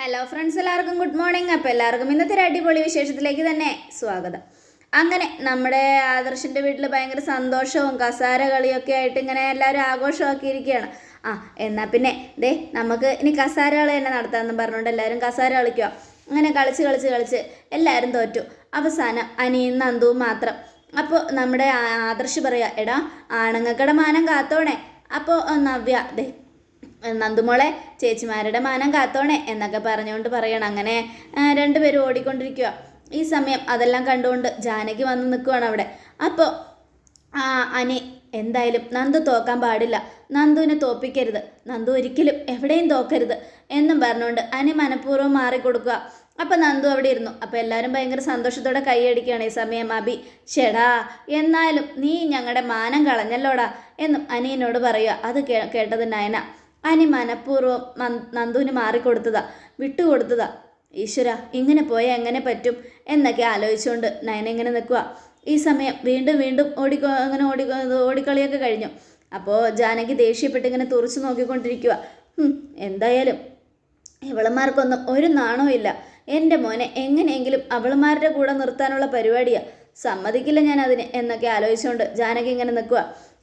Hello friends എല്ലാവർക്കും good morning അപ്പോൾ എല്ലാവർക്കും ഇന്നത്തെ ഒരു അടിപൊളി വിശേഷത്തിലേക്ക് തന്നെ സ്വാഗതം. അങ്ങനെ നമ്മുടെ ആദർശിന്റെ വീട്ടിൽ ഭയങ്കര സന്തോഷവും കസാര കളിയൊക്കെ ആയിട്ട് ഇങ്ങനെ എല്ലാവരും ആഘോഷമാക്കിയിരിക്കുകയാണ് ആ എന്നാൽ പിന്നെ ദേ നമുക്ക് ഇനി കസാര കളി തന്നെ നടത്താമെന്ന് പറഞ്ഞുകൊണ്ട് എല്ലാവരും കസാര കളിക്കുക അങ്ങനെ കളിച്ച് കളിച്ച് കളിച്ച് എല്ലാവരും തോറ്റു. അവസാനം അനിയും നന്ദുവും മാത്രം. അപ്പോൾ നമ്മുടെ ആദർശ് പറയുക എടാ ആണുങ്ങക്കടെ മാനം കാത്തോണേ. അപ്പോൾ നവ്യ ദേ നന്ദുമോളെ ചേച്ചിമാരുടെ മാനം കാത്തോണേ എന്നൊക്കെ പറഞ്ഞുകൊണ്ട് പറയണം. അങ്ങനെ രണ്ടുപേരും ഓടിക്കൊണ്ടിരിക്കുക ഈ സമയം അതെല്ലാം കണ്ടുകൊണ്ട് ജാനകി വന്ന് നിൽക്കുവാണ് അവിടെ. അപ്പോൾ ആ അനി എന്തായാലും നന്ദു തോക്കാൻ പാടില്ല. നന്ദുവിനെ തോപ്പിക്കരുത്. നന്ദു ഒരിക്കലും എവിടെയും തോക്കരുത് എന്നും പറഞ്ഞുകൊണ്ട് അനി മനഃപൂർവം മാറിക്കൊടുക്കുക അപ്പം നന്ദു അവിടെ ഇരുന്നു. അപ്പം എല്ലാവരും ഭയങ്കര സന്തോഷത്തോടെ കൈയടിക്കുകയാണ് ഈ സമയം അബി. ചേടാ എന്നാലും നീ ഞങ്ങളുടെ മാനം കളഞ്ഞല്ലോടാ എന്നും അനിയനോട് പറയുക അത് കേട്ടത് നയന. അനി മനഃപൂർവം നന്ദുവിന് മാറിക്കൊടുത്തതാ വിട്ടുകൊടുത്തതാ. ഈശ്വര ഇങ്ങനെ പോയാൽ എങ്ങനെ പറ്റും എന്നൊക്കെ ആലോചിച്ചുകൊണ്ട് നയന ഇങ്ങനെ നിൽക്കുക ഈ സമയം വീണ്ടും വീണ്ടും ഓടിക്കോ അങ്ങനെ ഓടി ഓടിക്കളിയൊക്കെ കഴിഞ്ഞു. അപ്പോൾ ജാനകി ദേഷ്യപ്പെട്ട് ഇങ്ങനെ തുറച്ചു നോക്കിക്കൊണ്ടിരിക്കുക എന്തായാലും ഇവളന്മാർക്കൊന്നും ഒരു നാണവും ഇല്ല. എന്റെ മോനെ എങ്ങനെയെങ്കിലും അവളുമാരുടെ കൂടെ നിർത്താനുള്ള പരിപാടിയാ. സമ്മതിക്കില്ല ഞാൻ അതിന് എന്നൊക്കെ ആലോചിച്ചുകൊണ്ട് ജാനകി ഇങ്ങനെ നിൽക്കുക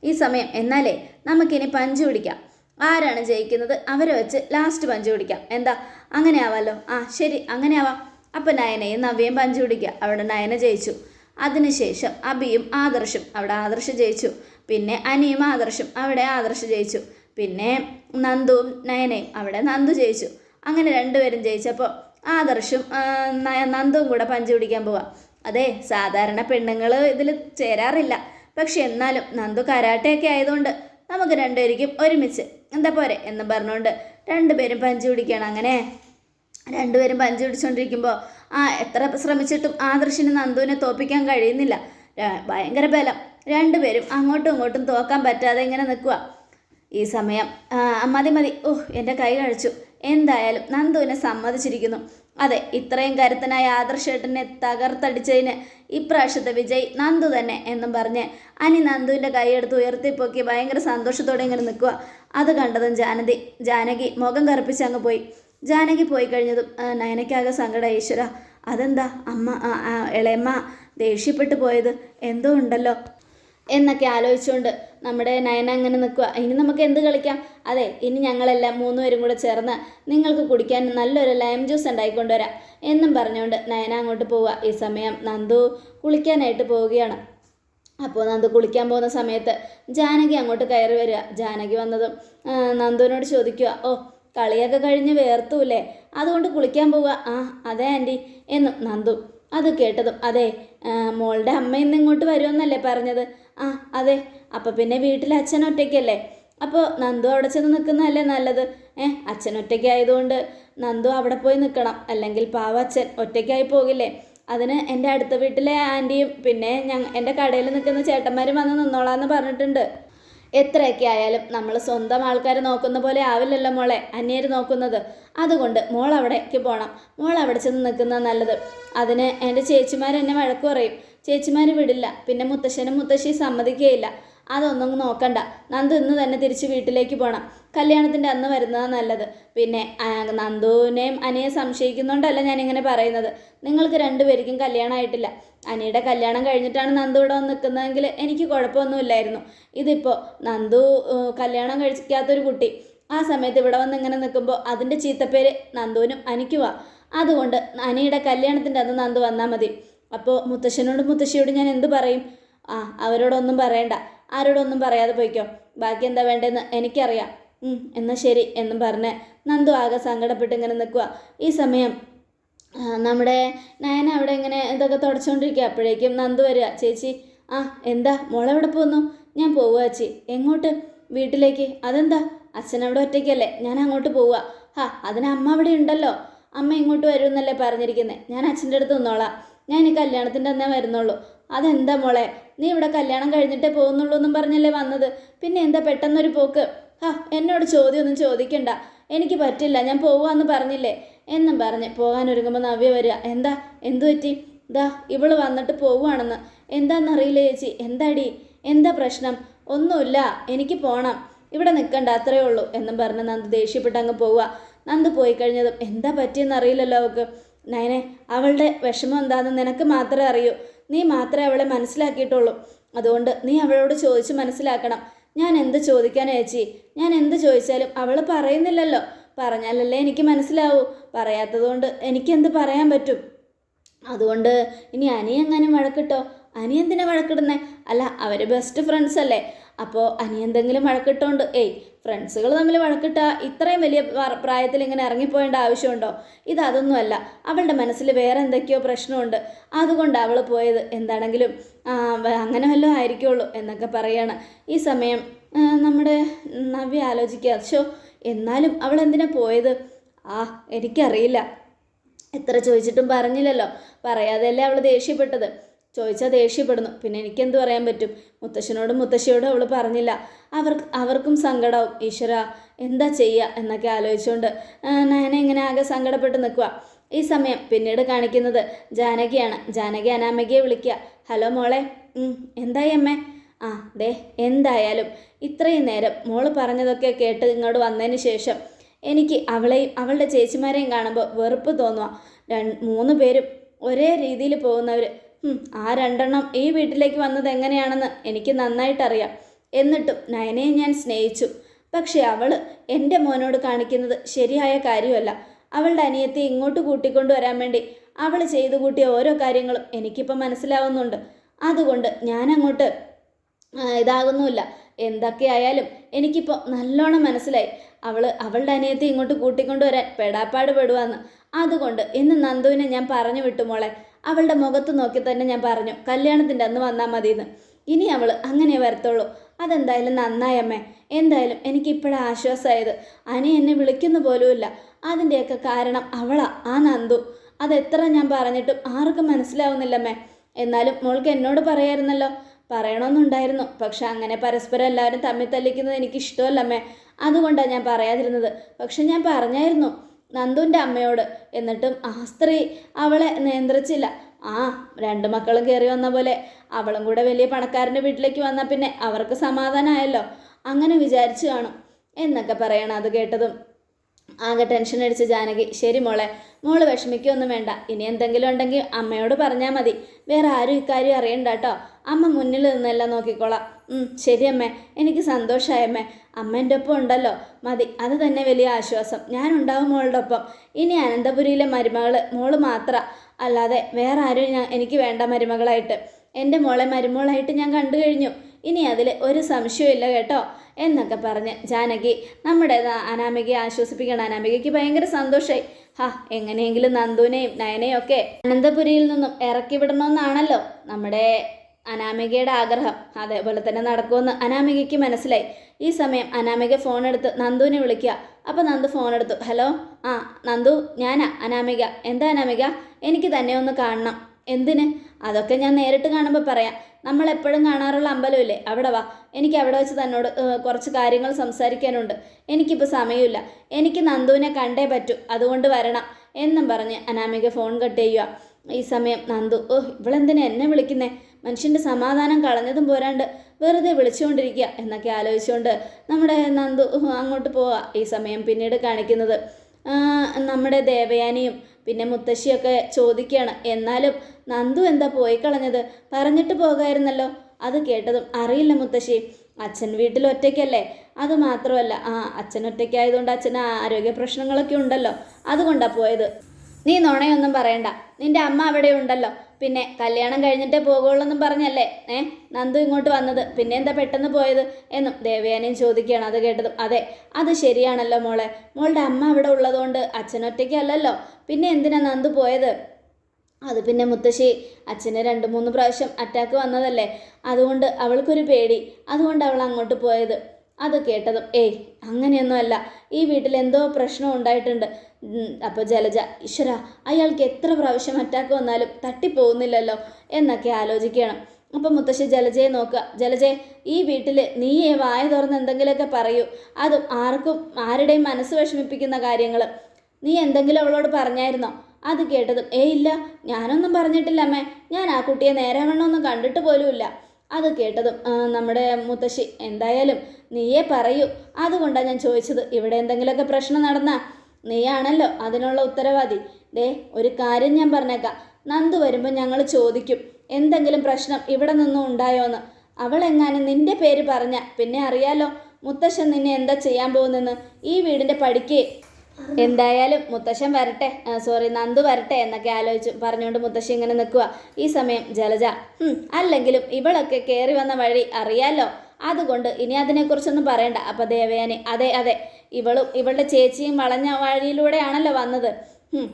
ഈ സമയം എന്നാലേ നമുക്കിനി പഞ്ച് പിടിക്കാം. ആരാണ് ജയിക്കുന്നത്? അവരെ വെച്ച് ലാസ്റ്റ് പഞ്ച് പിടിക്കാം. എന്താ? അങ്ങനെ ആവാലോ ആ ശരി അങ്ങനെ ആവാം അപ്പം നയനയും നവ്യയും പഞ്ച് പിടിക്കുക. അവിടെ നയന ജയിച്ചു. അതിനുശേഷം അബിയും ആദർശും അവിടെ ആദർശ് ജയിച്ചു. പിന്നെ അനിയും ആദർശും അവിടെ ആദർശ് ജയിച്ചു. പിന്നെ നന്ദുവും നയനയും അവിടെ നന്ദു ജയിച്ചു. അങ്ങനെ രണ്ടുപേരും ജയിച്ചപ്പോൾ ആദർശും നന്ദുവും കൂടെ പഞ്ച് പിടിക്കാൻ പോവാം. അതെ സാധാരണ പെണ്ണുങ്ങൾ ഇതിൽ ചേരാറില്ല. പക്ഷെ എന്നാലും നന്ദു കരാട്ടയൊക്കെ ആയതുകൊണ്ട് നമുക്ക് രണ്ടുപേർക്കും ഒരുമിച്ച്. എന്താ പോരെ? എന്ന് പറഞ്ഞുകൊണ്ട് രണ്ടുപേരും പഞ്ച് പിടിക്കണം അങ്ങനെ രണ്ടുപേരും പഞ്ച് പിടിച്ചുകൊണ്ടിരിക്കുമ്പോൾ ആ എത്ര ശ്രമിച്ചിട്ടും ആദർശിന് നന്ദുവിനെ തോപ്പിക്കാൻ കഴിയുന്നില്ല. ഭയങ്കര ബലം. രണ്ടുപേരും അങ്ങോട്ടും ഇങ്ങോട്ടും തോക്കാൻ പറ്റാതെ ഇങ്ങനെ നിൽക്കുക ഈ സമയം മതി മതി. ഓഹ് എന്റെ കൈ കഴിച്ചു. എന്തായാലും നന്ദുവിനെ സമ്മതിച്ചിരിക്കുന്നു. അതെ ഇത്രയും കരുത്തനായ ആദർശേട്ടനെ തകർത്തടിച്ചതിന് ഇപ്രാവശ്യത്തെ വിജയ് നന്ദു തന്നെ എന്നും പറഞ്ഞ് അനി നന്ദുവിന്റെ കൈയെടുത്ത് ഉയർത്തിപ്പൊക്കി ഭയങ്കര സന്തോഷത്തോടെ ഇങ്ങനെ നിൽക്കുക. അത് കണ്ടതും ജാനകി ജാനകി മുഖം കറുപ്പിച്ച് അങ്ങ് പോയി. ജാനകി പോയി കഴിഞ്ഞതും നയനയ്ക്കാകെ സങ്കട ഈശ്വര അതെന്താ അമ്മ ഇളയമ്മ ദേഷ്യപ്പെട്ടു പോയത്? എന്തോ ഉണ്ടല്ലോ. എന്നൊക്കെ ആലോചിച്ചുകൊണ്ട് നമ്മുടെ നയന അങ്ങനെ നിൽക്കുക. ഇനി നമുക്ക് എന്ത് കളിക്കാം? അതെ ഇനി ഞങ്ങളെല്ലാം മൂന്നുപേരും കൂടെ ചേർന്ന് നിങ്ങൾക്ക് കുടിക്കാൻ നല്ലൊരു ലൈം ജ്യൂസ് ഉണ്ടായിക്കൊണ്ടുവരാം എന്നും പറഞ്ഞുകൊണ്ട് നയന അങ്ങോട്ട് പോവുക. ഈ സമയം നന്ദു കുളിക്കാനായിട്ട് പോവുകയാണ്. അപ്പോൾ നന്ദു കുളിക്കാൻ പോകുന്ന സമയത്ത് ജാനകി അങ്ങോട്ട് കയറി വരിക. ജാനകി വന്നതും നന്ദുവിനോട് ചോദിക്കുക ഓ കളിയൊക്കെ കഴിഞ്ഞ് വേർത്തൂല്ലേ? അതുകൊണ്ട് കുളിക്കാൻ പോവുക. ആ അതെ ആന്റി എന്നും നന്ദു അത് കേട്ടതും അതെ മോളുടെ അമ്മ ഇന്ന് ഇങ്ങോട്ട് വരുമെന്നല്ലേ പറഞ്ഞത്? ആ അതെ. അപ്പം പിന്നെ വീട്ടിൽ അച്ഛൻ ഒറ്റയ്ക്കല്ലേ? അപ്പോൾ നന്ദു അവിടെ ചെന്ന് നിൽക്കുന്നതല്ലേ നല്ലത്? ഏ അച്ഛൻ ഒറ്റയ്ക്കായതുകൊണ്ട് നന്ദു അവിടെ പോയി നിൽക്കണം അല്ലെങ്കിൽ പാവ അച്ഛൻ ഒറ്റയ്ക്കായി പോകില്ലേ? അതിന് എന്റെ അടുത്ത വീട്ടിലെ ആന്റിയും പിന്നെ ഞങ്ങ എന്റെ കടയിൽ നിൽക്കുന്ന ചേട്ടന്മാരും വന്ന് നിന്നോളാന്ന് പറഞ്ഞിട്ടുണ്ട്. എത്രയൊക്കെ ആയാലും നമ്മൾ സ്വന്തം ആൾക്കാർ നോക്കുന്ന പോലെ ആവില്ലല്ലോ മോളെ അന്യർ നോക്കുന്നത്. അതുകൊണ്ട് മോൾ അവിടേക്ക് പോകണം മോൾ അവിടെ ചെന്ന് നിൽക്കുന്നത് നല്ലത്. അതിന് എന്റെ ചേച്ചിമാർ എന്നെ വഴക്ക് പറയും. ചേച്ചിമാർ വിടില്ല. പിന്നെ മുത്തശ്ശനും മുത്തശ്ശി സമ്മതിക്കുകയില്ല അതൊന്നും നോക്കണ്ട. നന്ദു ഇന്ന് തന്നെ തിരിച്ച് വീട്ടിലേക്ക് പോകണം കല്യാണത്തിന്റെ അന്ന് വരുന്നതാണ് നല്ലത്. പിന്നെ നന്ദുവിനെയും അനിയെ സംശയിക്കുന്നുണ്ടല്ല ഞാനിങ്ങനെ പറയുന്നത്. നിങ്ങൾക്ക് രണ്ടുപേർക്കും കല്യാണമായിട്ടില്ല അനിയുടെ കല്യാണം കഴിഞ്ഞിട്ടാണ് നന്ദു ഇവിടെ വന്ന് നിൽക്കുന്നതെങ്കിൽ എനിക്ക് കുഴപ്പമൊന്നുമില്ലായിരുന്നു. ഇതിപ്പോൾ നന്ദു കല്യാണം കഴിക്കാത്തൊരു കുട്ടി. ആ സമയത്ത് ഇവിടെ വന്ന് ഇങ്ങനെ നിൽക്കുമ്പോൾ അതിന്റെ ചീത്തപ്പേര് നന്ദുവിനും അനിക്കുവാ. അതുകൊണ്ട് അനിയുടെ കല്യാണത്തിന്റെ അന്ന് നന്ദു വന്നാൽ മതി. അപ്പോൾ മുത്തശ്ശനോട് മുത്തശ്ശിയോട് ഞാൻ എന്ത് പറയും? ആ അവരോടൊന്നും പറയണ്ട. ആരോടൊന്നും പറയാതെ പോയിക്കോ. ബാക്കി എന്താ വേണ്ടതെന്ന് എനിക്കറിയാം. എന്നാൽ ശരി എന്നും പറഞ്ഞ് നന്ദു ആകെ സങ്കടപ്പെട്ട് ഇങ്ങനെ നിൽക്കുക ഈ സമയം നമ്മുടെ നയന അവിടെ ഇങ്ങനെ ഇതൊക്കെ തുടച്ചുകൊണ്ടിരിക്കുക അപ്പോഴേക്കും നന്ദു വരിക. ചേച്ചി ആ എന്താ? മോളെവിടെ പോന്നു? ഞാൻ പോവുക ചേച്ചി. എങ്ങോട്ട്? വീട്ടിലേക്ക്. അതെന്താ? അച്ഛൻ അവിടെ ഒറ്റയ്ക്കല്ലേ? ഞാൻ അങ്ങോട്ട് പോവുക ഹാ അതിന് അമ്മ അവിടെ ഉണ്ടല്ലോ. അമ്മ ഇങ്ങോട്ട് വരുമെന്നല്ലേ പറഞ്ഞിരിക്കുന്നത് ഞാൻ അച്ഛന്റെ അടുത്ത് നിന്നോളാം. ഞാൻ ഈ കല്യാണത്തിന്റെ അന്നേ വരുന്നുള്ളൂ. അതെന്താ മോളെ? നീ ഇവിടെ കല്യാണം കഴിഞ്ഞിട്ടേ പോകുന്നുള്ളൂ എന്നും പറഞ്ഞല്ലേ വന്നത്? പിന്നെ എന്താ പെട്ടെന്നൊരു പോക്ക്? ഹാ എന്നോട് ചോദ്യമൊന്നും ചോദിക്കണ്ട. എനിക്ക് പറ്റില്ല ഞാൻ പോവാന്ന് പറഞ്ഞില്ലേ? എന്നും പറഞ്ഞ് പോകാൻ ഒരുങ്ങുമ്പോൾ നവ്യ വരിക. എന്താ? എന്തു പറ്റി? ദാ ഇവൾ വന്നിട്ട് പോവുകയാണെന്ന്. എന്താണെന്നറിയില്ല ചേച്ചി? എന്താടി? എന്താ പ്രശ്നം? ഒന്നുമില്ല എനിക്ക് പോകണം ഇവിടെ നിൽക്കണ്ട അത്രയേ ഉള്ളൂ എന്നും പറഞ്ഞ് നന്ദ് ദേഷ്യപ്പെട്ട് അങ്ങ് പോവുക. നന്ദ് പോയി കഴിഞ്ഞതും എന്താ പറ്റിയെന്ന് അറിയില്ലല്ലോ അവൾക്ക്. നയനെ അവളുടെ വിഷമം എന്താണെന്ന് നിനക്ക് മാത്രമേ അറിയൂ. നീ മാത്രമേ അവളെ മനസ്സിലാക്കിയിട്ടുള്ളൂ. അതുകൊണ്ട് നീ അവളോട് ചോദിച്ച് മനസ്സിലാക്കണം. ഞാൻ എന്ത് ചോദിക്കാൻ ചേച്ചി ഞാൻ എന്ത് ചോദിച്ചാലും അവൾ പറയുന്നില്ലല്ലോ. പറഞ്ഞാലല്ലേ എനിക്ക് മനസ്സിലാവൂ. പറയാത്തതുകൊണ്ട് എനിക്കെന്ത് പറയാൻ പറ്റും? അതുകൊണ്ട് ഇനി അനി എങ്ങാനും വഴക്കിട്ടോ? അനി എന്തിനാ വഴക്കിടുന്നേ? അല്ല അവർ ബെസ്റ്റ് ഫ്രണ്ട്സ് അല്ലേ? അപ്പോൾ അനി എന്തെങ്കിലും വഴക്കിട്ടോണ്ട് ഏയ് ഫ്രണ്ട്സുകൾ തമ്മിൽ വഴക്കിട്ട ഇത്രയും വലിയ പ്രായത്തിൽ ഇങ്ങനെ ഇറങ്ങിപ്പോയേണ്ട ആവശ്യമുണ്ടോ? ഇത് അതൊന്നുമല്ല. അവളുടെ മനസ്സിൽ വേറെ എന്തൊക്കെയോ പ്രശ്നമുണ്ട്. അതുകൊണ്ട് അവൾ പോയത് എന്താണെങ്കിലും അങ്ങനെ വല്ലതും ആയിരിക്കുള്ളൂ എന്നൊക്കെ പറയാണ്. ഈ സമയം നമ്മുടെ നവ്യ ആലോചിക്കുക. ഷോ എന്നാലും അവൾ എന്തിനാ പോയത്? ആ എനിക്കറിയില്ല. എത്ര ചോദിച്ചിട്ടും പറഞ്ഞില്ലല്ലോ. പറയാതെയല്ലേ അവൾ ദേഷ്യപ്പെട്ടത്. ചോദിച്ചാൽ ദേഷ്യപ്പെടുന്നു. പിന്നെ എനിക്ക് എനിക്കെന്ത് പറയാൻ പറ്റും? മുത്തശ്ശനോടും മുത്തശ്ശിയോടും അവൾ പറഞ്ഞില്ല. അവർക്ക് അവർക്കും സങ്കടവും. ഈശ്വര എന്താ ചെയ്യുക എന്നൊക്കെ ആലോചിച്ചുകൊണ്ട് നയനെ ഇങ്ങനെ ആകെ സങ്കടപ്പെട്ട് നിൽക്കുക ഈ സമയം പിന്നീട് കാണിക്കുന്നത് ജാനകിയാണ്. ജാനകി അനാമികയെ വിളിക്കുക. ഹലോ മോളെ എന്തായി അമ്മേ? ആ ദേ എന്തായാലും ഇത്രയും നേരം മോൾ പറഞ്ഞതൊക്കെ കേട്ട് ഇങ്ങോട്ട് വന്നതിന് ശേഷം എനിക്ക് അവളെയും അവളുടെ ചേച്ചിമാരെയും കാണുമ്പോൾ വെറുപ്പ് തോന്നുക രണ്ട് മൂന്ന് പേരും ഒരേ രീതിയിൽ പോകുന്നവർ ആ രണ്ടെണ്ണം ഈ വീട്ടിലേക്ക് വന്നത് എങ്ങനെയാണെന്ന് എനിക്ക് നന്നായിട്ടറിയാം. എന്നിട്ടും നയനയെ ഞാൻ സ്നേഹിച്ചു. പക്ഷെ അവൾ എന്റെ മോനോട് കാണിക്കുന്നത് ശരിയായ കാര്യമല്ല. അവളുടെ അനിയത്തെ ഇങ്ങോട്ട് കൂട്ടിക്കൊണ്ടുവരാൻ വേണ്ടി അവൾ ചെയ്തു കൂട്ടിയ ഓരോ കാര്യങ്ങളും എനിക്കിപ്പോൾ മനസ്സിലാവുന്നുണ്ട്. അതുകൊണ്ട് ഞാനങ്ങോട്ട് അങ്ങോട്ട് ഇതാകുന്നുമില്ല. എന്തൊക്കെയായാലും എനിക്കിപ്പോൾ നല്ലോണം മനസ്സിലായി. അവൾ അവളുടെ അനിയത്തെ ഇങ്ങോട്ട് കൂട്ടിക്കൊണ്ടുവരാൻ പെടാപ്പാട് പെടുവാന്ന് അതുകൊണ്ട് ഇന്ന് നന്ദുവിനെ ഞാൻ പറഞ്ഞു വിട്ടു മോളെ. അവളുടെ മുഖത്ത് നോക്കി തന്നെ ഞാൻ പറഞ്ഞു കല്യാണത്തിന്റെ അന്ന് വന്നാൽ മതിയെന്ന്. ഇനി അവൾ അങ്ങനെ വരത്തുള്ളൂ. അതെന്തായാലും നന്നായി അമ്മേ. എന്തായാലും എനിക്കിപ്പോഴാണ് ആശ്വാസമായത് അനി എന്നെ വിളിക്കുന്ന പോലുമില്ല. അതിന്റെയൊക്കെ കാരണം അവളാ ആ നന്ദു. അതെത്ര ഞാൻ പറഞ്ഞിട്ടും ആർക്കും മനസ്സിലാവുന്നില്ലമ്മേ എന്നാലും മോൾക്ക് എന്നോട് പറയായിരുന്നല്ലോ. പറയണമെന്നുണ്ടായിരുന്നു പക്ഷെ അങ്ങനെ പരസ്പരം എല്ലാവരും തമ്മിൽ തല്ലിക്കുന്നത് എനിക്ക് ഇഷ്ടമല്ലമ്മേ അതുകൊണ്ടാണ് ഞാൻ പറയാതിരുന്നത്. പക്ഷെ ഞാൻ പറഞ്ഞായിരുന്നു. നന്ദുവിന്റെ അമ്മയോട്. എന്നിട്ടും ആ സ്ത്രീ അവളെ നിയന്ത്രിച്ചില്ല. ആ രണ്ട് മക്കളും കയറി വന്ന പോലെ. അവളും കൂടെ വലിയ പണക്കാരന്റെ വീട്ടിലേക്ക് വന്നാൽ പിന്നെ അവർക്ക് സമാധാനമായല്ലോ അങ്ങനെ വിചാരിച്ചു കാണും. എന്നൊക്കെ പറയണം അത് കേട്ടതും. ആകെ ടെൻഷൻ അടിച്ച് ജാനകി ശരി മോളെ മോൾ വിഷമിക്കൊന്നും വേണ്ട. ഇനി എന്തെങ്കിലും ഉണ്ടെങ്കിൽ അമ്മയോട് പറഞ്ഞാൽ മതി. വേറെ ആരും ഇക്കാര്യം അറിയണ്ട കേട്ടോ അമ്മ മുന്നിൽ നിന്നെല്ലാം നോക്കിക്കോളാം. ശരി അമ്മേ. എനിക്ക് സന്തോഷമായി അമ്മേ. എന്റെ ഒപ്പം ഉണ്ടല്ലോ. മതി. അത് തന്നെ വലിയ ആശ്വാസം. ഞാൻ ഉണ്ടാവും മോളുടെ ഒപ്പം. ഇനി അനന്തപുരിയിലെ മരുമകൾ മോൾ മാത്ര. അല്ലാതെ വേറെ ആരും ഞാൻ എനിക്ക് വേണ്ട മരുമകളായിട്ട്. എന്റെ മോളെ മരുമോളായിട്ട് ഞാൻ കണ്ടു കഴിഞ്ഞു. ഇനി അതിൽ ഒരു സംശയമില്ല കേട്ടോ എന്നൊക്കെ പറഞ്ഞ് ജാനകി നമ്മുടെ അനാമികയെ ആശ്വസിപ്പിക്കണം. അനാമികയ്ക്ക് ഭയങ്കര സന്തോഷമായി ഹാ എങ്ങനെയെങ്കിലും നന്ദുവിനെയും നയനെയും ഒക്കെ അനന്തപുരിയിൽ നിന്നും ഇറക്കി വിടണമെന്നാണല്ലോ നമ്മുടെ അനാമികയുടെ ആഗ്രഹം. അതേപോലെ തന്നെ നടക്കുമെന്ന് അനാമികയ്ക്ക് മനസ്സിലായി. ഈ സമയം അനാമിക ഫോൺ എടുത്ത് നന്ദുവിനെ വിളിക്കുക. അപ്പോൾ നന്ദു ഫോൺ എടുത്തു ഹലോ? ആ നന്ദു ഞാനാ അനാമിക. എന്താ അനാമിക? എനിക്ക് തന്നെ ഒന്ന് കാണണം. എന്തിന്? അതൊക്കെ ഞാൻ നേരിട്ട് കാണുമ്പോൾ പറയാം. നമ്മൾ എപ്പോഴും കാണാറുള്ള അമ്പലമില്ലേ? അവിടെ വാ. എനിക്ക് അവിടെ വെച്ച് തന്നോട് കുറച്ച് കാര്യങ്ങൾ സംസാരിക്കാനുണ്ട്. എനിക്കിപ്പോൾ സമയമില്ല. എനിക്ക് നന്ദുവിനെ കണ്ടേ പറ്റൂ. അതുകൊണ്ട് വരണം എന്നും പറഞ്ഞ് അനാമിക ഫോൺ കട്ട് ചെയ്യുക ഈ സമയം നന്ദു ഓ ഇവളെന്തിനാ എന്നെ വിളിക്കുന്നേ? മനുഷ്യന്റെ സമാധാനം കളഞ്ഞതും പോരാണ്ട് വെറുതെ വിളിച്ചുകൊണ്ടിരിക്കുക എന്നൊക്കെ ആലോചിച്ചുകൊണ്ട് നമ്മുടെ നന്ദു അങ്ങോട്ട് പോവുക ഈ സമയം പിന്നീട് കാണിക്കുന്നത് നമ്മുടെ ദേവയാനിയും പിന്നെ മുത്തശ്ശിയൊക്കെ ചോദിക്കുകയാണ് എന്നാലും നന്ദു എന്താ പോയി കളഞ്ഞത്? പറഞ്ഞിട്ട് പോകായിരുന്നല്ലോ. അത് കേട്ടതും അറിയില്ല മുത്തശ്ശി അച്ഛൻ വീട്ടിൽ ഒറ്റയ്ക്കല്ലേ? അത് മാത്രമല്ല ആ അച്ഛൻ ഒറ്റയ്ക്കായതുകൊണ്ട് അച്ഛന് ആരോഗ്യ പ്രശ്നങ്ങളൊക്കെ ഉണ്ടല്ലോ അതുകൊണ്ടാണ് പോയത്. നീ നുണയൊന്നും പറയണ്ട. നിന്റെ അമ്മ അവിടെ ഉണ്ടല്ലോ. പിന്നെ കല്യാണം കഴിഞ്ഞിട്ടേ പോകുള്ളൂന്നും പറഞ്ഞല്ലേ? ഏ? നന്ദു ഇങ്ങോട്ട് വന്നത്. പിന്നെ എന്താ പെട്ടെന്ന് പോയത്? എന്നും ദേവയാനിയും ചോദിക്കുകയാണ്. അത് കേട്ടതും അതെ അത് ശരിയാണല്ലോ മോളെ. മോളുടെ അമ്മ അവിടെ ഉള്ളതുകൊണ്ട് അച്ഛനൊറ്റയ്ക്കല്ലല്ലോ പിന്നെ എന്തിനാ നന്ദു പോയത്? അത് പിന്നെ മുത്തശ്ശി അച്ഛന് രണ്ട് മൂന്ന് പ്രാവശ്യം അറ്റാക്ക് വന്നതല്ലേ? അതുകൊണ്ട് അവൾക്കൊരു പേടി. അതുകൊണ്ട് അവൾ അങ്ങോട്ട് പോയത്. അത് കേട്ടതും ഏയ് അങ്ങനെയൊന്നുമല്ല. ഈ വീട്ടിൽ എന്തോ പ്രശ്നം ഉണ്ടായിട്ടുണ്ട്. അപ്പോൾ ജലജ ഈശ്വര അയാൾക്ക് എത്ര പ്രാവശ്യം അറ്റാക്ക് വന്നാലും തട്ടിപ്പോകുന്നില്ലല്ലോ എന്നൊക്കെ ആലോചിക്കണം. അപ്പം മുത്തശ്ശി ജലജയെ നോക്കുക. ജലജയെ ഈ വീട്ടിൽ നീ വായ തുറന്ന് എന്തെങ്കിലുമൊക്കെ പറയൂ. അതും ആർക്കും ആരുടെയും മനസ്സ് വിഷമിപ്പിക്കുന്ന കാര്യങ്ങൾ നീ എന്തെങ്കിലും അവളോട് പറഞ്ഞായിരുന്നോ? അത് കേട്ടതും ഏയ് ഇല്ല. ഞാനൊന്നും പറഞ്ഞിട്ടില്ല അമ്മേ. ഞാൻ ആ കുട്ടിയെ നേരെ വണ്ണമൊന്നും കണ്ടിട്ട് പോലുമില്ല. അത് കേട്ടതും നമ്മുടെ മുത്തശ്ശി എന്തായാലും നീയേ പറയൂ. അതുകൊണ്ടാണ് ഞാൻ ചോദിച്ചത് ഇവിടെ എന്തെങ്കിലുമൊക്കെ പ്രശ്നം നടന്നാ? നീയാണല്ലോ അതിനുള്ള ഉത്തരവാദി. ദേ ഒരു കാര്യം ഞാൻ പറഞ്ഞേക്കാം. നന്ദു വരുമ്പോൾ ഞങ്ങൾ ചോദിക്കും എന്തെങ്കിലും പ്രശ്നം ഇവിടെ നിന്നും ഉണ്ടായോന്ന്. അവളെങ്ങാനും നിന്റെ പേര് പറഞ്ഞ പിന്നെ അറിയാലോ മുത്തശ്ശൻ നിന്നെ എന്താ ചെയ്യാൻ പോകുന്നെന്ന്? ഈ വീടിന്റെ പടിക്ക്. എന്തായാലും മുത്തശ്ശൻ വരട്ടെ. സോറി നന്ദു വരട്ടെ എന്നൊക്കെ ആലോചിച്ചു പറഞ്ഞുകൊണ്ട് മുത്തശ്ശി ഇങ്ങനെ നിൽക്കുക ഈ സമയം ജലജ "ഹും, അല്ലെങ്കിലും ഇവളൊക്കെ കയറി വന്ന വഴി അറിയാലോ? അതുകൊണ്ട് ഇനി അതിനെക്കുറിച്ചൊന്നും പറയണ്ട. അപ്പൊ ദേവയാനി അതെ അതെ ഇവളും ഇവളുടെ ചേച്ചിയും വളഞ്ഞ വഴിയിലൂടെയാണല്ലോ വന്നത്.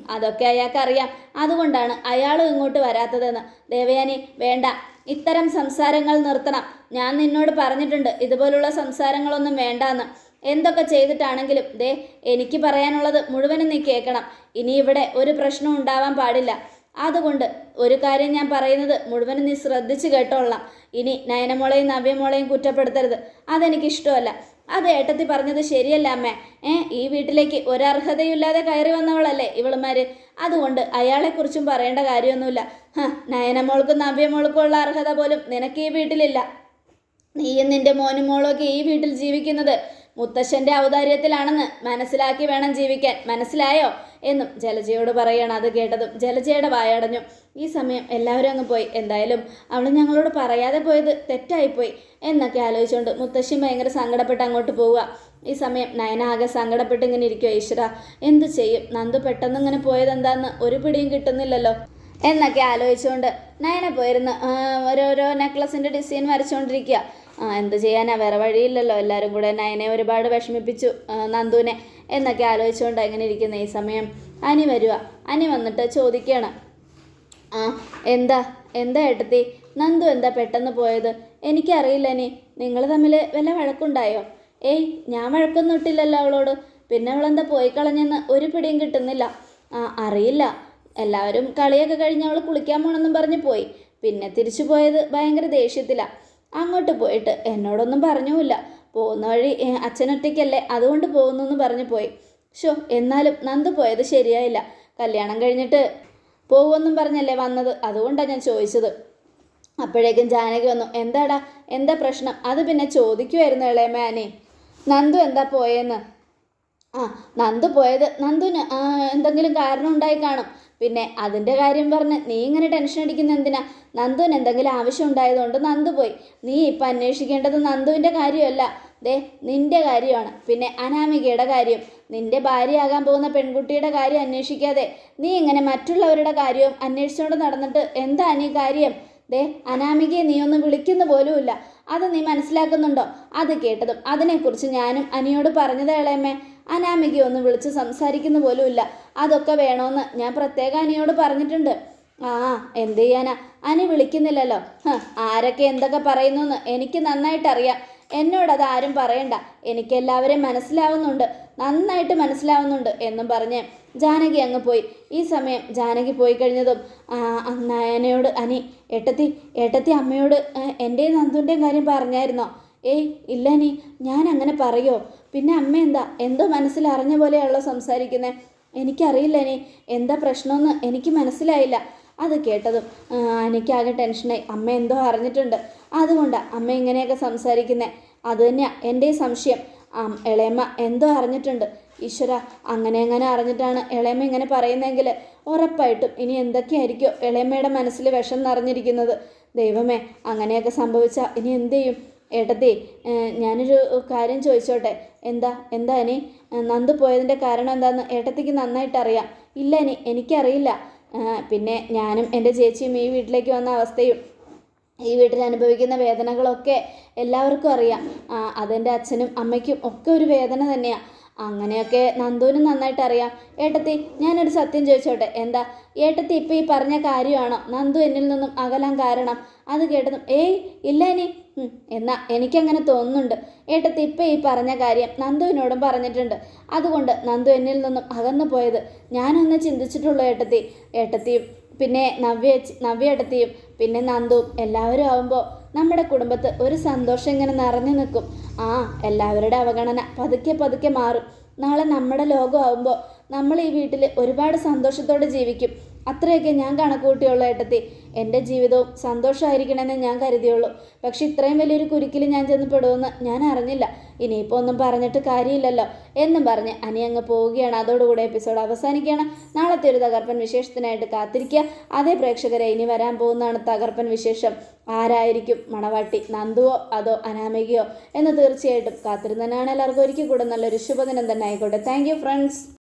അതൊക്കെ അയാൾക്ക് അറിയാം. അതുകൊണ്ടാണ് അയാളും ഇങ്ങോട്ട് വരാത്തതെന്ന്. ദേവയാനി വേണ്ട. ഇത്തരം സംസാരങ്ങൾ നിർത്തണം. ഞാൻ നിന്നോട് പറഞ്ഞിട്ടുണ്ട് ഇതുപോലുള്ള സംസാരങ്ങളൊന്നും വേണ്ടാന്ന്. എന്തൊക്കെ ചെയ്തിട്ടാണെങ്കിലും ദേ എനിക്ക് പറയാനുള്ളത് മുഴുവനും നീ കേൾക്കണം. ഇനി ഇവിടെ ഒരു പ്രശ്നം ഉണ്ടാവാൻ പാടില്ല. അതുകൊണ്ട് ഒരു കാര്യം ഞാൻ പറയുന്നത് മുഴുവനും നീ ശ്രദ്ധിച്ച് കേട്ടോളാം ഇനി നയനമോളെയും നവ്യമോളെയും കുറ്റപ്പെടുത്തരുത്. അതെനിക്കിഷ്ടമല്ല. അത് ഏട്ടത്തി പറഞ്ഞത് ശരിയല്ല അമ്മേ. ഏ ഈ വീട്ടിലേക്ക് ഒരർഹതയില്ലാതെ കയറി വന്നവളല്ലേ ഇവളുമാര്? അതുകൊണ്ട് അയാളെക്കുറിച്ചും പറയേണ്ട കാര്യമൊന്നുമില്ല. ഹ നയനമോൾക്കും നവ്യമോൾക്കും ഉള്ള അർഹത പോലും നിനക്ക് ഈ വീട്ടിലില്ല. നീയും നിന്റെ മോനും മോളൊക്കെ ഈ വീട്ടിൽ ജീവിക്കുന്നത് മുത്തശ്ശന്റെ ഔദാര്യത്തിലാണെന്ന് മനസ്സിലാക്കി വേണം ജീവിക്കാൻ. മനസ്സിലായോ? എന്നും ജലജയോട് പറയണം അത് കേട്ടതും. ജലജയുടെ വായടഞ്ഞു. ഈ സമയം എല്ലാവരും അങ്ങ് പോയി. എന്തായാലും അവൾ ഞങ്ങളോട് പറയാതെ പോയത് തെറ്റായിപ്പോയി എന്നൊക്കെ ആലോചിച്ചുകൊണ്ട് മുത്തശ്ശി ഭയങ്കര സങ്കടപ്പെട്ട് അങ്ങോട്ട് പോവുക. ഈ സമയം നയന ആകെ സങ്കടപ്പെട്ട് ഇങ്ങനെ ഇരിക്കുക ഈശ്വര എന്തു ചെയ്യും? നന്ദു പെട്ടെന്ന് ഇങ്ങനെ പോയത് എന്താന്ന് ഒരു പിടിയും കിട്ടുന്നില്ലല്ലോ എന്നൊക്കെ ആലോചിച്ചുകൊണ്ട് നയന പോയിരുന്ന്. ഓരോരോ നെക്ലസിന്റെ ഡിസൈൻ വരച്ചുകൊണ്ടിരിക്കുക എന്ത് ചെയ്യാനാ? വേറെ വഴിയില്ലല്ലോ. എല്ലാവരും കൂടെ നയനെ ഒരുപാട് വിഷമിപ്പിച്ചു നന്ദുവിനെ എന്നൊക്കെ ആലോചിച്ചുകൊണ്ട് അങ്ങനെ ഇരിക്കുന്ന ഈ സമയം. അനി വരിക അനി വന്നിട്ട് ചോദിക്കുകയാണ് ആ എന്താ? എന്താ ഏട്ടത്തി? നന്ദു എന്താ പെട്ടെന്ന് പോയത്? എനിക്കറിയില്ല നീ നിങ്ങൾ തമ്മിൽ വല്ല വഴക്കുണ്ടായോ? ഏയ് ഞാൻ വഴക്കൊന്നും ഇട്ടില്ലല്ലോ അവളോട്. പിന്നെ അവളെന്താ പോയി കളഞ്ഞെന്ന് ഒരു പിടിയും കിട്ടുന്നില്ല. ആ അറിയില്ല. എല്ലാവരും കളിയൊക്കെ കഴിഞ്ഞ് അവൾ കുളിക്കാൻ പോകണമെന്നും പറഞ്ഞ് പോയി. പിന്നെ തിരിച്ചു പോയത് ഭയങ്കര ദേഷ്യത്തിലാണ് അങ്ങോട്ട് പോയിട്ട് എന്നോടൊന്നും പറഞ്ഞുമില്ല. പോകുന്ന വഴി അച്ഛനൊറ്റയ്ക്കല്ലേ അതുകൊണ്ട് പോകുന്നു എന്ന് പറഞ്ഞു പോയി. ഷോ എന്നാലും നന്ദു പോയത് ശരിയായില്ല. കല്യാണം കഴിഞ്ഞിട്ട് പോകുമെന്നും പറഞ്ഞല്ലേ വന്നത്? അതുകൊണ്ടാണ് ഞാൻ ചോദിച്ചത്. അപ്പോഴേക്കും ജാനകി വന്നു. എന്താടാ? എന്താ പ്രശ്നം? അത് പിന്നെ ചോദിക്കുമായിരുന്നു മാനേ. നന്ദു എന്താ പോയെന്ന്? ആ നന്ദു പോയത് നന്ദുന് എന്തെങ്കിലും കാരണം ഉണ്ടായി കാണും. പിന്നെ അതിന്റെ കാര്യം പറഞ്ഞ് നീ ഇങ്ങനെ ടെൻഷൻ അടിക്കുന്ന എന്തിനാ? നന്ദുവിന് എന്തെങ്കിലും ആവശ്യം ഉണ്ടായതുകൊണ്ട് നന്ദു പോയി. നീ ഇപ്പം അന്വേഷിക്കേണ്ടത് നന്ദുവിന്റെ കാര്യമല്ല. ദേ നിന്റെ കാര്യമാണ്. പിന്നെ അനാമികയുടെ കാര്യം. നിന്റെ ഭാര്യയാകാൻ പോകുന്ന പെൺകുട്ടിയുടെ കാര്യം അന്വേഷിക്കാതെ നീ ഇങ്ങനെ മറ്റുള്ളവരുടെ കാര്യവും അന്വേഷിച്ചുകൊണ്ട് നടന്നിട്ട് എന്താ നീ കാര്യം? ദേ അനാമികയെ നീ ഒന്ന് വിളിക്കുന്നു പോലുമില്ല അത് നീ മനസ്സിലാക്കുന്നുണ്ടോ? അത് കേട്ടതും അതിനെക്കുറിച്ച് ഞാനും അനിയോട് പറഞ്ഞത് ഇളയമ്മേ അനാമിക ഒന്ന് വിളിച്ച് സംസാരിക്കുന്ന പോലുമില്ല അതൊക്കെ വേണമെന്ന് ഞാൻ പ്രത്യേകം അനിയോട് പറഞ്ഞിട്ടുണ്ട്. ആ എന്ത് ചെയ്യാനാ? അനി വിളിക്കുന്നില്ലല്ലോ. ആരൊക്കെ എന്തൊക്കെ പറയുന്നു എനിക്ക് നന്നായിട്ട് അറിയാം എന്നോടത് ആരും പറയണ്ട. എനിക്കെല്ലാവരെയും മനസ്സിലാവുന്നുണ്ട്. നന്നായിട്ട് മനസ്സിലാവുന്നുണ്ട് എന്നും പറഞ്ഞ് ജാനകി അങ്ങ് പോയി. ഈ സമയം ജാനകി പോയി കഴിഞ്ഞതും നയനയോട് അനി ഏട്ടത്തി ഏട്ടത്തി അമ്മയോട് എന്റെയും നന്ദുവിന്റെയും കാര്യം പറഞ്ഞായിരുന്നോ? ഏയ് ഇല്ലനി ഞാൻ അങ്ങനെ പറയോ? പിന്നെ അമ്മ എന്താ? എന്തോ മനസ്സിലറിഞ്ഞ പോലെയാണല്ലോ സംസാരിക്കുന്നത് എനിക്കറിയില്ലനി എന്താ പ്രശ്നമെന്ന് എനിക്ക് മനസ്സിലായില്ല. അത് കേട്ടതും എനിക്കാകെ ടെൻഷനായി. അമ്മ എന്തോ അറിഞ്ഞിട്ടുണ്ട്. അതുകൊണ്ടാണ് അമ്മ ഇങ്ങനെയൊക്കെ സംസാരിക്കുന്നത് അത് തന്നെയാണ് എന്റെ സംശയം. ഇളയമ്മ എന്തോ അറിഞ്ഞിട്ടുണ്ട്. ഈശ്വര അങ്ങനെ അങ്ങനെ അറിഞ്ഞിട്ടാണ് ഇളയമ്മ ഇങ്ങനെ പറയുന്നതെങ്കിൽ ഉറപ്പായിട്ടും ഇനി എന്തൊക്കെയായിരിക്കും ഇളയമ്മയുടെ മനസ്സിൽ വിഷം നിറഞ്ഞിരിക്കുന്നത്? ദൈവമേ അങ്ങനെയൊക്കെ സംഭവിച്ചാൽ ഇനി എന്ത് ചെയ്യും? ഏഹ് ഞാനൊരു കാര്യം ചോദിച്ചോട്ടെ. എന്താ എന്താ ഇനി നന്ദ് പോയതിന്റെ കാരണം എന്താണെന്ന് ഏട്ടത്തിക്ക് നന്നായിട്ട് അറിയാം ഇല്ല ഇനി എനിക്കറിയില്ല. പിന്നെ ഞാനും എന്റെ ചേച്ചിയും ഈ വീട്ടിലേക്ക് വന്ന അവസ്ഥയും ഈ വീട്ടിൽ അനുഭവിക്കുന്ന വേദനകളൊക്കെ എല്ലാവർക്കും അറിയാം. അതെന്റെ അച്ഛനും അമ്മയ്ക്കും ഒക്കെ ഒരു വേദന തന്നെയാണ് അങ്ങനെയൊക്കെ നന്ദുവിനും നന്നായിട്ട് അറിയാം ഏട്ടത്തി ഞാനൊരു സത്യം ചോദിച്ചോട്ടെ. എന്താ? ഏട്ടത്തി ഇപ്പം ഈ പറഞ്ഞ കാര്യമാണോ? നന്ദു എന്നിൽ നിന്നും അകലാൻ കാരണം. അത് കേട്ടതും ഏയ് ഇല്ല ഇനി. എന്നാ എനിക്കങ്ങനെ തോന്നുന്നുണ്ട്. ഏട്ടത്തി ഇപ്പം ഈ പറഞ്ഞ കാര്യം നന്ദുവിനോടും പറഞ്ഞിട്ടുണ്ട്. അതുകൊണ്ട് നന്ദു എന്നിൽ നിന്നും അകന്നു പോയത് ഞാനൊന്ന് ചിന്തിച്ചിട്ടുള്ളൂ ഏട്ടത്തി. ഏട്ടത്തിയും പിന്നെ നവ്യ നവ്യ ഏട്ടത്തിയും പിന്നെ നന്ദുവും എല്ലാവരും ആവുമ്പോൾ നമ്മുടെ കുടുംബത്ത് ഒരു സന്തോഷം ഇങ്ങനെ നിറഞ്ഞു നിൽക്കും. ആ എല്ലാവരുടെ അവഗണന പതുക്കെ പതുക്കെ മാറും. നാളെ നമ്മുടെ ലോകമാവുമ്പോൾ നമ്മൾ ഈ വീട്ടിൽ ഒരുപാട് സന്തോഷത്തോടെ ജീവിക്കും. അത്രയൊക്കെ ഞാൻ കണക്കൂട്ടിയുള്ളൂ ഏട്ടത്തി. എന്റെ ജീവിതവും സന്തോഷമായിരിക്കണമെന്ന് ഞാൻ കരുതിയുള്ളൂ. പക്ഷെ ഇത്രയും വലിയൊരു കുരുക്കിൽ ഞാൻ ചെന്ന് പെടുമെന്ന് ഞാൻ അറിഞ്ഞില്ല. ഇനിയിപ്പോൾ ഒന്നും പറഞ്ഞിട്ട് കാര്യമില്ലല്ലോ. എന്നും പറഞ്ഞ് അനി അങ്ങ് പോവുകയാണ്. അതോടുകൂടെ എപ്പിസോഡ് അവസാനിക്കുകയാണ്. നാളത്തെ ഒരു തകർപ്പൻ വിശേഷത്തിനായിട്ട് കാത്തിരിക്കുക. അതേ പ്രേക്ഷകരെ ഇനി വരാൻ പോകുന്നതാണ് തകർപ്പൻ വിശേഷം. ആരായിരിക്കും മണവാട്ടി? നന്ദുവോ? അതോ അനാമികയോ? എന്ന് തീർച്ചയായിട്ടും കാത്തിരുന്നതിനാണ് എല്ലാവർക്കും ഒരിക്കൽ കൂടെ നല്ലൊരു ശുഭദിനം തന്നെ ആയിക്കോട്ടെ. Thank friends